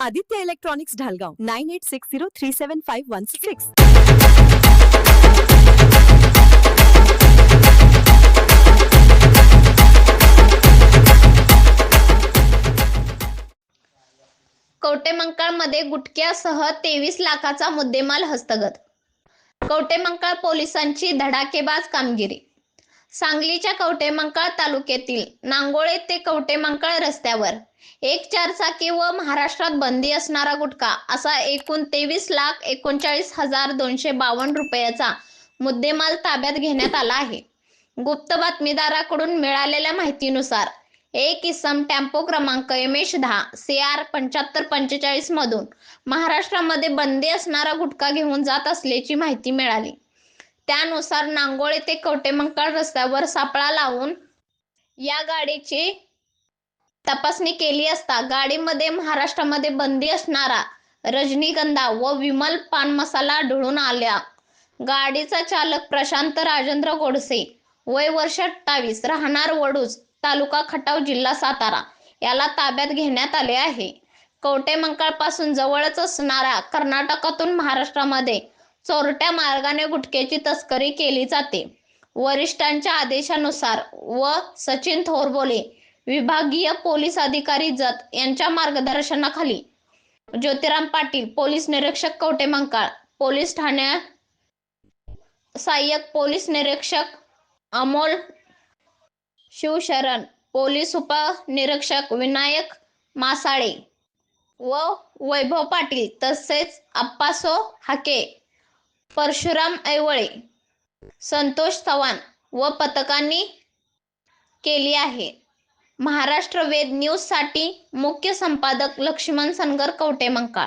Aditya electronics Dhalgaon nine eight six zero three seven five one six. कवटेमंकाळमध्ये गुटख्यासह तेवीस लाखाचा मुद्देमाल हस्तगत. कवटेमंकाळ पोलिसांची धडाकेबाज कामगिरी. सांगलीच्या कवटेमंकाळ तालुक्यातील नांगोळे ते कवटेमंकाळ रस्त्यावर एक चारचाकी व महाराष्ट्रात बंदी असणारा गुटखा असा एकूण तेवीस लाख एकोणचाळीस हजार दोनशे बावन्न रुपयाचा मुद्देमाल ताब्यात घेण्यात आला आहे. गुप्त बातमीदाराकडून मिळालेल्या माहितीनुसार एक इसम टेम्पो क्रमांक एम एच दहा सी आर पंच्याहत्तर पंचेचाळीस मधून महाराष्ट्रामध्ये बंदी असणारा गुटखा घेऊन जात असल्याची माहिती मिळाली. त्यानुसार नांगोळे ते कवटेमंकाळ रस्त्यावर सापळा लावून या गाडीची तपासणी केली असता गाडीमध्ये महाराष्ट्रामध्ये बंदी असणारा रजनीगंधा व विमल पान मसाला आढळून आल्या. गाडीचा चालक प्रशांत राजेंद्र गोडसे वय वर्ष अठ्ठावीस राहणार वडूज तालुका खटाव जिल्हा सातारा. याला ताब्यात घेण्यात आले आहे. कवटेमंकाळपासून जवळच असणाऱ्या कर्नाटकातून महाराष्ट्रामध्ये चोरट्या मार्गाने गुटख्याची तस्करी केली जाते. वरिष्ठांच्या आदेशानुसार व सचिन थोरबोले विभागीय पोलीस अधिकारी जत यांच्या मार्गदर्शनाखाली. ज्योतिराम पाटील पोलीस निरीक्षक कवटेमंकाळ पोलीस ठाण्या सहाय्यक पोलीस निरीक्षक अमोल शिवशरण पोलीस उपनिरीक्षक विनायक मासाळे व वैभव पाटील तसेच अप्पासो हाके. परशुराम ऐवळे संतोष चव्हाण व पथकांनी केली आहे. महाराष्ट्र वेद न्यूजसाठी मुख्य संपादक लक्ष्मण सनगर कवटेमंकाळ